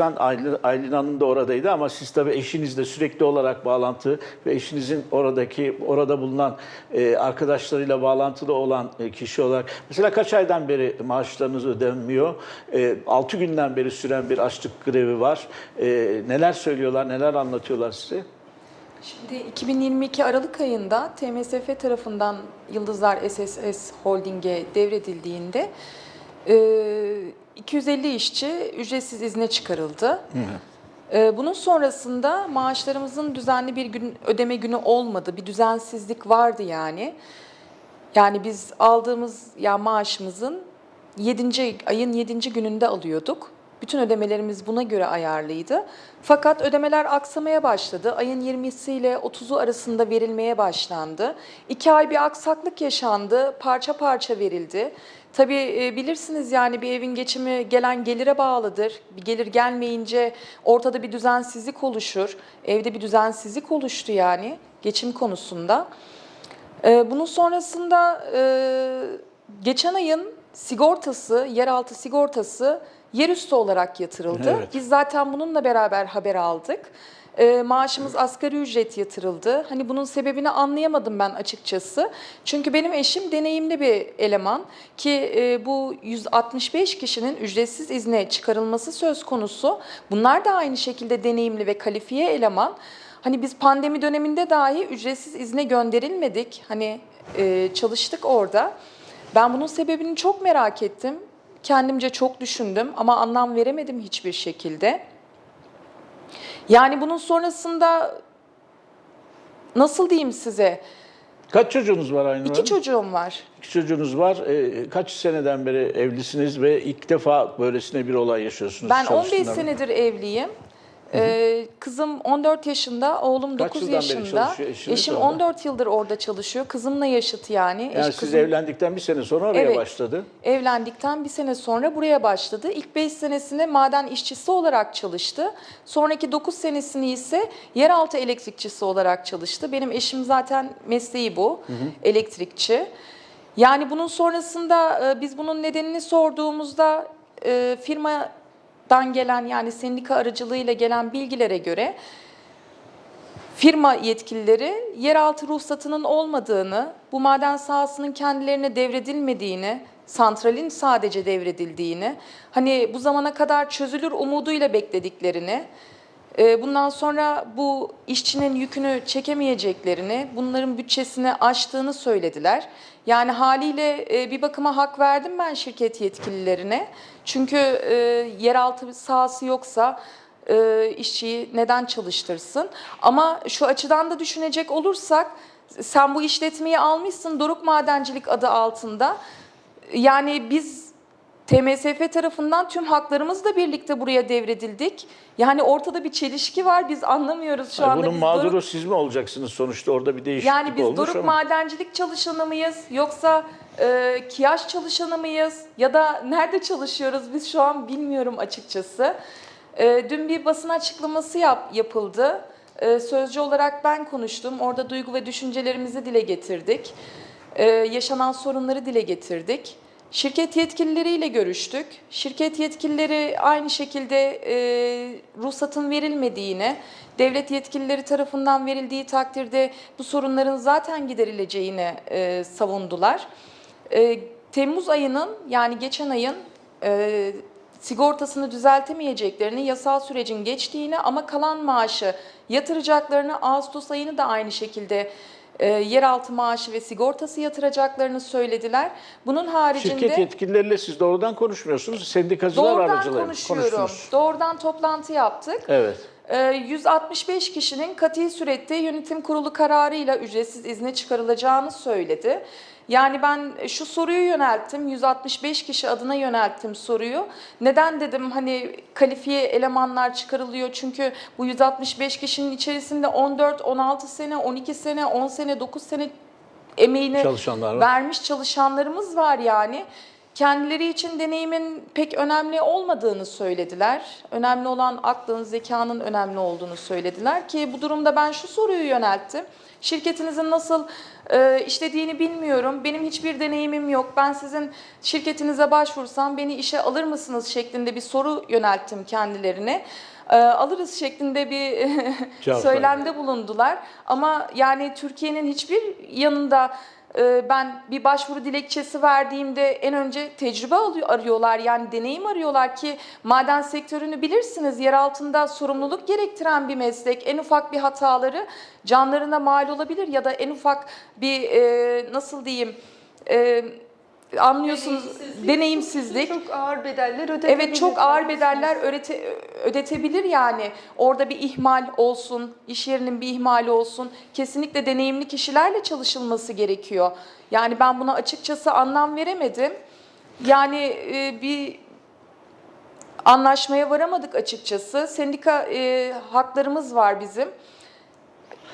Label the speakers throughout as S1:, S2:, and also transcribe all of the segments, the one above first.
S1: Aylin, Aylin Hanım da oradaydı ama siz tabii eşinizle sürekli olarak bağlantı ve eşinizin oradaki orada bulunan e, arkadaşlarıyla bağlantılı olan e, kişi olarak mesela kaç aydan beri maaşlarınız ödenmiyor? E, 6 günden beri süren bir açlık grevi var. E, neler söylüyorlar, neler anlatıyorlar size?
S2: Şimdi 2022 Aralık ayında TMSF tarafından Yıldızlar SSS Holding'e devredildiğinde e, 250 işçi ücretsiz izne çıkarıldı. E, Bunun sonrasında maaşlarımızın düzenli bir gün ödeme günü olmadı. Bir düzensizlik vardı yani. Yani biz aldığımız ya maaşımızın 7. ayın 7. gününde alıyorduk. Bütün ödemelerimiz buna göre ayarlıydı. Fakat ödemeler aksamaya başladı. Ayın 20'si ile 30'u arasında verilmeye başlandı. İki ay bir aksaklık yaşandı. Parça parça verildi. Tabii e, bilirsiniz yani bir evin geçimi gelen gelire bağlıdır. Bir gelir gelmeyince ortada bir düzensizlik oluşur. Evde bir düzensizlik oluştu yani geçim konusunda. Ee, Bunun sonrasında e, geçen ayın sigortası, yeraltı sigortası yerüstü olarak yatırıldı.
S1: Evet.
S2: Biz zaten bununla beraber haber aldık. Ee, maaşımız asgari ücret yatırıldı. Hani bunun sebebini anlayamadım ben açıkçası. Çünkü benim eşim deneyimli bir eleman ki e, bu 165 kişinin ücretsiz izne çıkarılması söz konusu. Bunlar da aynı şekilde deneyimli ve kalifiye eleman. Hani biz pandemi döneminde dahi ücretsiz izne gönderilmedik. Hani e, çalıştık orada. Ben bunun sebebini çok merak ettim. Kendimce çok düşündüm ama anlam veremedim hiçbir şekilde. Yani bunun sonrasında nasıl diyeyim size?
S1: Kaç çocuğunuz var Aynur
S2: İki
S1: Hanım?
S2: çocuğum var.
S1: İki çocuğunuz var. E, kaç seneden beri evlisiniz ve ilk defa böylesine bir olay yaşıyorsunuz?
S2: Ben 15
S1: çalıştığından beri?
S2: senedir evliyim. Ee, kızım 14 yaşında, oğlum
S1: Kaç
S2: 9
S1: yıldan beri
S2: yaşında.
S1: çalışıyor eşiniz
S2: Eşim
S1: orada?
S2: 14 yıldır orada çalışıyor. Kızımla yaşıt yani. Eş
S1: Yani siz
S2: kızım-
S1: evlendikten bir sene sonra oraya
S2: Evet.
S1: başladı.
S2: Evlendikten bir sene sonra buraya başladı. İlk 5 senesinde maden işçisi olarak çalıştı. Sonraki 9 senesini ise yeraltı elektrikçisi olarak çalıştı. Benim eşim zaten mesleği bu, elektrikçi. Yani bunun sonrasında e, biz bunun nedenini sorduğumuzda e, firmadan gelen yani sendika aracılığıyla gelen bilgilere göre Firma yetkilileri yeraltı ruhsatının olmadığını, bu maden sahasının kendilerine devredilmediğini, santralin sadece devredildiğini, hani bu zamana kadar çözülür umuduyla beklediklerini, bundan sonra bu işçinin yükünü çekemeyeceklerini, bunların bütçesini aştığını söylediler. Yani haliyle e, bir bakıma hak verdim ben şirket yetkililerine. Çünkü e, yeraltı sahası yoksa e, işçiyi neden çalıştırsın? Ama şu açıdan da düşünecek olursak sen bu işletmeyi almışsın Doruk Madencilik adı altında. Yani biz TMSF tarafından tüm haklarımızla birlikte buraya devredildik. Yani ortada bir çelişki var. Biz anlamıyoruz şu
S1: Ay,
S2: anda.
S1: bunun
S2: Biz
S1: mağduru
S2: Doruk-
S1: siz mi olacaksınız sonuçta orada bir değişiklik
S2: yani biz
S1: olmuş
S2: Doruk
S1: ama.
S2: madencilik çalışanı mıyız yoksa e, Kiyaş çalışanı mıyız ya da nerede çalışıyoruz biz şu an bilmiyorum açıkçası. E, dün bir basın açıklaması yap, yapıldı. E, sözcü olarak ben konuştum. Orada duygu ve düşüncelerimizi dile getirdik. E, yaşanan sorunları dile getirdik. Şirket yetkilileriyle görüştük. Şirket yetkilileri aynı şekilde e, ruhsatın verilmediğini, devlet yetkilileri tarafından verildiği takdirde bu sorunların zaten giderileceğini e, savundular. E, Temmuz ayının yani geçen ayın e, sigortasını düzeltemeyeceklerini, yasal sürecin geçtiğini ama kalan maaşı yatıracaklarını, Ağustos ayını da aynı şekilde yeraltı maaşı ve sigortası yatıracaklarını söylediler. Bunun haricinde
S1: Şirket yetkilileriyle siz doğrudan konuşmuyorsunuz. Sendikacılar
S2: doğrudan
S1: aracılığıyla
S2: konuşuyorum.
S1: konuştunuz.
S2: Doğrudan toplantı yaptık.
S1: Evet.
S2: Ee, 165 kişinin kati surette yönetim kurulu kararıyla ücretsiz izne çıkarılacağını söyledi. Yani ben şu soruyu yönelttim, 165 kişi adına yönelttim soruyu. Neden dedim hani kalifiye elemanlar çıkarılıyor çünkü bu 165 kişinin içerisinde 14, 16 sene, 12 sene, 10 sene, 9 sene emeğini
S1: Çalışanlar var.
S2: vermiş çalışanlarımız var yani. Kendileri için deneyimin pek önemli olmadığını söylediler. Önemli olan aklın, zekanın önemli olduğunu söylediler ki bu durumda ben şu soruyu yönelttim. Şirketinizin nasıl e, işlediğini bilmiyorum. Benim hiçbir deneyimim yok. Ben sizin şirketinize başvursam beni işe alır mısınız şeklinde bir soru yönelttim kendilerine. E, alırız şeklinde bir söylemde bulundular. Ama yani Türkiye'nin hiçbir yanında ben bir başvuru dilekçesi verdiğimde en önce tecrübe arıyorlar. Yani deneyim arıyorlar ki maden sektörünü bilirsiniz. Yer altında sorumluluk gerektiren bir meslek. En ufak bir hataları canlarına mal olabilir ya da en ufak bir e, nasıl diyeyim e, anlıyorsunuz deneyimsizlik.
S3: Çok ağır bedeller ödenebilir.
S2: Evet çok ağır bedeller ödete, ödetebilir yani. Orada bir ihmal olsun, iş yerinin bir ihmali olsun. Kesinlikle deneyimli kişilerle çalışılması gerekiyor. Yani ben buna açıkçası anlam veremedim. Yani e, bir anlaşmaya varamadık açıkçası. Sendika e, haklarımız var bizim.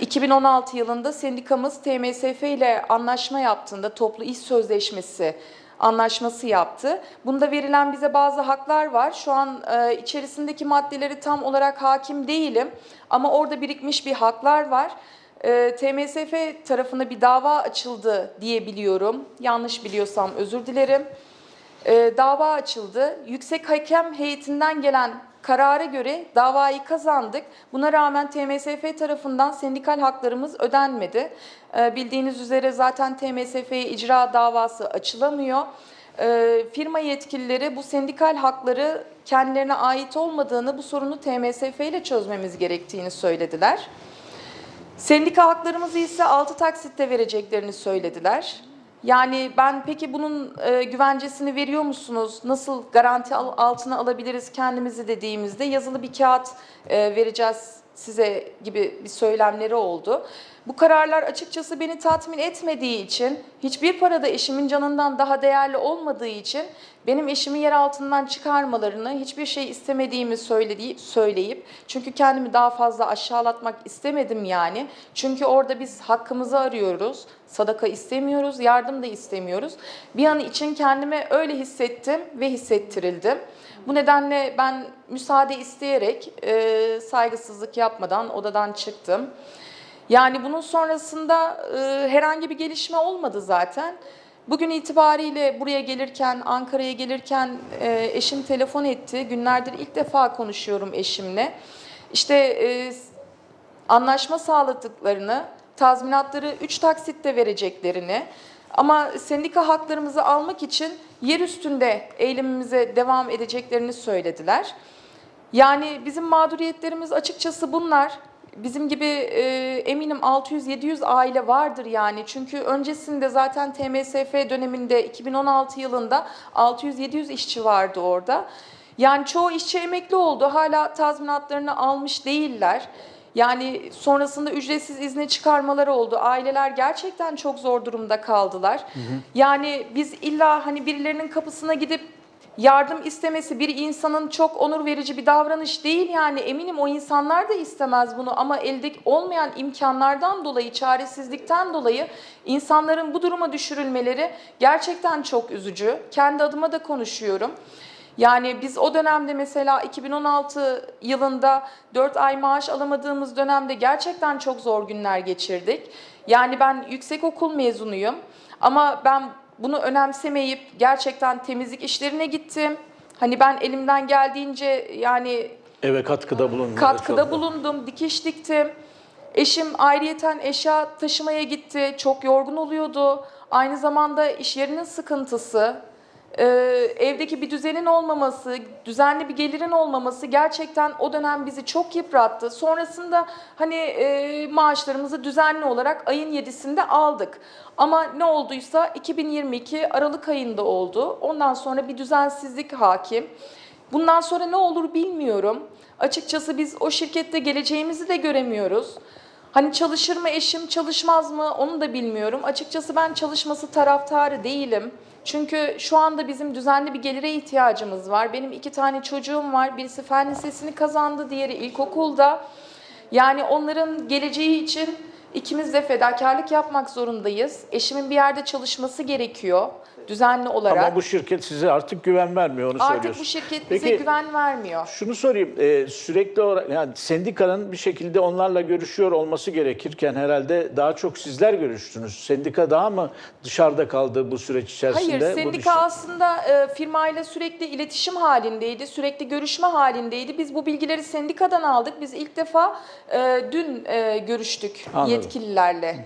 S2: 2016 yılında sendikamız TMSF ile anlaşma yaptığında toplu iş sözleşmesi anlaşması yaptı. Bunda verilen bize bazı haklar var. Şu an e, içerisindeki maddeleri tam olarak hakim değilim ama orada birikmiş bir haklar var. E, TMSF tarafına bir dava açıldı diye biliyorum. Yanlış biliyorsam özür dilerim. E, dava açıldı. Yüksek Hakem Heyetinden gelen karara göre davayı kazandık. Buna rağmen TMSF tarafından sendikal haklarımız ödenmedi. E, bildiğiniz üzere zaten TMSF'ye icra davası açılamıyor. E, firma yetkilileri bu sendikal hakları kendilerine ait olmadığını, bu sorunu TMSF ile çözmemiz gerektiğini söylediler. Sendika haklarımızı ise 6 taksitte vereceklerini söylediler. Yani ben peki bunun e, güvencesini veriyor musunuz? Nasıl garanti al- altına alabiliriz kendimizi dediğimizde yazılı bir kağıt e, vereceğiz size gibi bir söylemleri oldu. Bu kararlar açıkçası beni tatmin etmediği için, hiçbir parada eşimin canından daha değerli olmadığı için benim eşimi yer altından çıkarmalarını, hiçbir şey istemediğimi söylediği, söyleyip, çünkü kendimi daha fazla aşağılatmak istemedim yani. Çünkü orada biz hakkımızı arıyoruz, sadaka istemiyoruz, yardım da istemiyoruz. Bir an için kendimi öyle hissettim ve hissettirildim. Bu nedenle ben müsaade isteyerek, e, saygısızlık yapmadan odadan çıktım. Yani bunun sonrasında e, herhangi bir gelişme olmadı zaten. Bugün itibariyle buraya gelirken, Ankara'ya gelirken e, eşim telefon etti. Günlerdir ilk defa konuşuyorum eşimle. İşte e, anlaşma sağladıklarını, tazminatları 3 taksitte vereceklerini ama sendika haklarımızı almak için yer üstünde eylemimize devam edeceklerini söylediler. Yani bizim mağduriyetlerimiz açıkçası bunlar. Bizim gibi e, eminim 600-700 aile vardır yani. Çünkü öncesinde zaten TMSF döneminde 2016 yılında 600-700 işçi vardı orada. Yani çoğu işçi emekli oldu. Hala tazminatlarını almış değiller. Yani sonrasında ücretsiz izne çıkarmaları oldu. Aileler gerçekten çok zor durumda kaldılar. Yani biz illa hani birilerinin kapısına gidip yardım istemesi bir insanın çok onur verici bir davranış değil yani eminim o insanlar da istemez bunu ama elde olmayan imkanlardan dolayı çaresizlikten dolayı insanların bu duruma düşürülmeleri gerçekten çok üzücü. Kendi adıma da konuşuyorum. Yani biz o dönemde mesela 2016 yılında 4 ay maaş alamadığımız dönemde gerçekten çok zor günler geçirdik. Yani ben yüksekokul mezunuyum ama ben bunu önemsemeyip gerçekten temizlik işlerine gittim. Hani ben elimden geldiğince yani
S1: Eve katkıda bulunmadı.
S2: katkıda
S1: çok
S2: bulundum, dikiş diktim. Eşim ayrıyeten eşya taşımaya gitti, çok yorgun oluyordu. Aynı zamanda iş yerinin sıkıntısı, e, evdeki bir düzenin olmaması, düzenli bir gelirin olmaması gerçekten o dönem bizi çok yıprattı. Sonrasında hani e, maaşlarımızı düzenli olarak ayın 7'sinde aldık. Ama ne olduysa 2022 Aralık ayında oldu. Ondan sonra bir düzensizlik hakim. Bundan sonra ne olur bilmiyorum. Açıkçası biz o şirkette geleceğimizi de göremiyoruz. Hani çalışır mı eşim, çalışmaz mı onu da bilmiyorum. Açıkçası ben çalışması taraftarı değilim. Çünkü şu anda bizim düzenli bir gelire ihtiyacımız var. Benim iki tane çocuğum var. Birisi fen lisesini kazandı, diğeri ilkokulda. Yani onların geleceği için İkimiz de fedakarlık yapmak zorundayız. Eşimin bir yerde çalışması gerekiyor düzenli olarak.
S1: Ama bu şirket size artık güven vermiyor onu
S2: Artık
S1: söylüyorsun.
S2: bu şirket bize
S1: Peki,
S2: güven vermiyor.
S1: Şunu sorayım, e, sürekli olarak yani sendikanın bir şekilde onlarla görüşüyor olması gerekirken herhalde daha çok sizler görüştünüz. Sendika daha mı dışarıda kaldı bu süreç içerisinde?
S2: Hayır, sendika
S1: düşün-
S2: aslında e, firmayla sürekli iletişim halindeydi, sürekli görüşme halindeydi. Biz bu bilgileri sendikadan aldık. Biz ilk defa e, dün e, görüştük
S1: Anladım.
S2: Yetkililerle.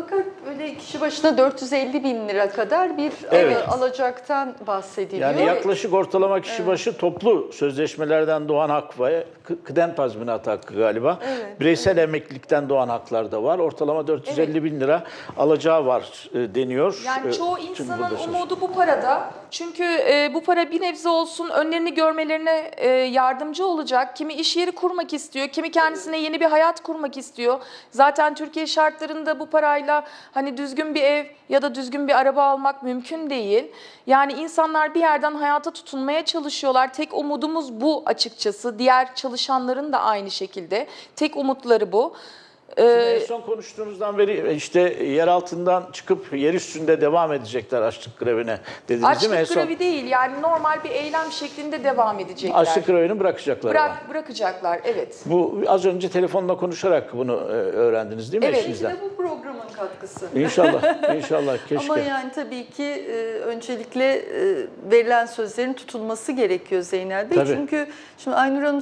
S3: Fakat böyle kişi başına 450 bin lira kadar bir
S1: Evet.
S3: e, alacaktan bahsediliyor.
S1: Yani yaklaşık ortalama kişi başı toplu sözleşmelerden doğan hak ve kı- kıdem tazminatı hakkı galiba.
S3: Evet,
S1: Bireysel emeklilikten doğan haklar da var. Ortalama 450 bin lira alacağı var e, deniyor.
S2: Yani
S1: E,
S2: çoğu
S1: tüm
S2: insanın umudu bu parada. Çünkü bu para bir nebze olsun önlerini görmelerine yardımcı olacak. Kimi iş yeri kurmak istiyor, kimi kendisine yeni bir hayat kurmak istiyor. Zaten Türkiye şartlarında bu parayla hani düzgün bir ev ya da düzgün bir araba almak mümkün değil. Yani insanlar bir yerden hayata tutunmaya çalışıyorlar. Tek umudumuz bu açıkçası. Diğer çalışanların da aynı şekilde. Tek umutları bu. E,
S1: En son konuştuğunuzdan beri işte yer altından çıkıp yer üstünde devam edecekler açlık grevine dediniz değil mi? En
S2: Açlık
S1: son
S2: grevi değil yani normal bir eylem şeklinde devam edecekler.
S1: açlık grevini bırakacaklar ama.
S2: Bırak, bırakacaklar evet.
S1: Bu az önce telefonla konuşarak bunu e, öğrendiniz değil mi
S2: Evet.
S1: eşinizden?
S3: İşte bu programın katkısı.
S1: İnşallah, inşallah keşke.
S3: Ama yani tabii ki e, öncelikle e, verilen sözlerin tutulması gerekiyor Zeynel Bey.
S1: Tabii.
S3: Çünkü şimdi Aynur Hanım